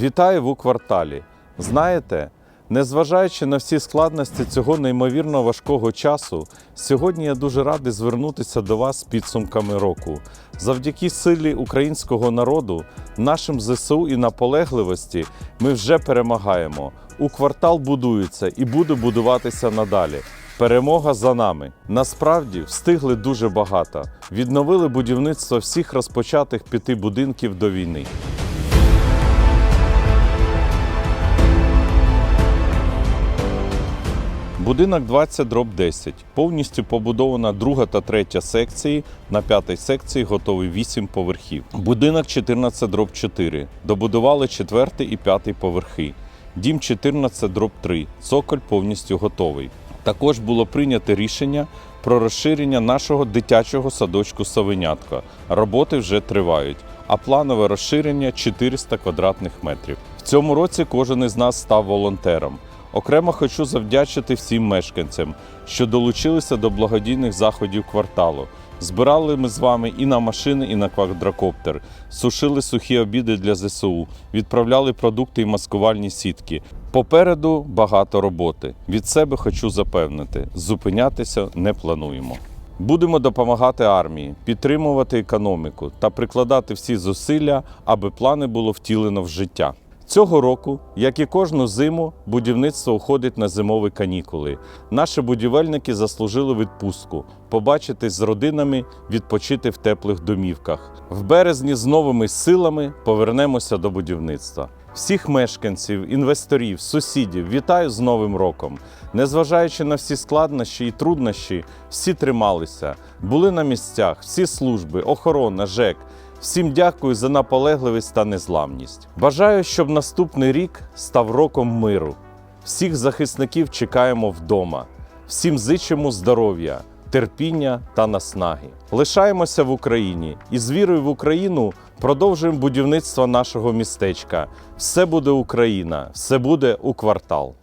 Вітаю в кварталі. Знаєте, незважаючи на всі складності цього неймовірно важкого часу, сьогодні я дуже радий звернутися до вас з підсумками року. Завдяки силі українського народу, нашим ЗСУ і наполегливості ми вже перемагаємо. У квартал будується і буде будуватися надалі. Перемога за нами. Насправді встигли дуже багато. Відновили будівництво всіх розпочатих п'яти будинків до війни. Будинок 20 дроб 10. Повністю побудована друга та третя секції. На п'ятій секції готові 8 поверхів. Будинок 14 дроб 4. Добудували четвертий і п'ятий поверхи. Дім 14 дроб 3. Цоколь повністю готовий. Також було прийнято рішення про розширення нашого дитячого садочку Савенятка. Роботи вже тривають, а планове розширення 400 квадратних метрів. В цьому році кожен із нас став волонтером. Окремо хочу завдячити всім мешканцям, що долучилися до благодійних заходів кварталу. Збирали ми з вами і на машини, і на квадрокоптер, сушили сухі обіди для ЗСУ, відправляли продукти і маскувальні сітки. Попереду багато роботи. Від себе хочу запевнити: зупинятися не плануємо. Будемо допомагати армії, підтримувати економіку та прикладати всі зусилля, аби плани було втілено в життя. Цього року, як і кожну зиму, будівництво уходить на зимові канікули. Наші будівельники заслужили відпустку, побачитись з родинами, відпочити в теплих домівках. В березні з новими силами повернемося до будівництва. Всіх мешканців, інвесторів, сусідів вітаю з Новим роком. Незважаючи на всі складнощі і труднощі, всі трималися, були на місцях, всі служби, охорона, ЖЕК. Всім дякую за наполегливість та незламність. Бажаю, щоб наступний рік став роком миру. Всіх захисників чекаємо вдома. Всім зичимо здоров'я, терпіння та наснаги. Лишаємося в Україні і з вірою в Україну продовжуємо будівництво нашого містечка. Все буде Україна, все буде у квартал.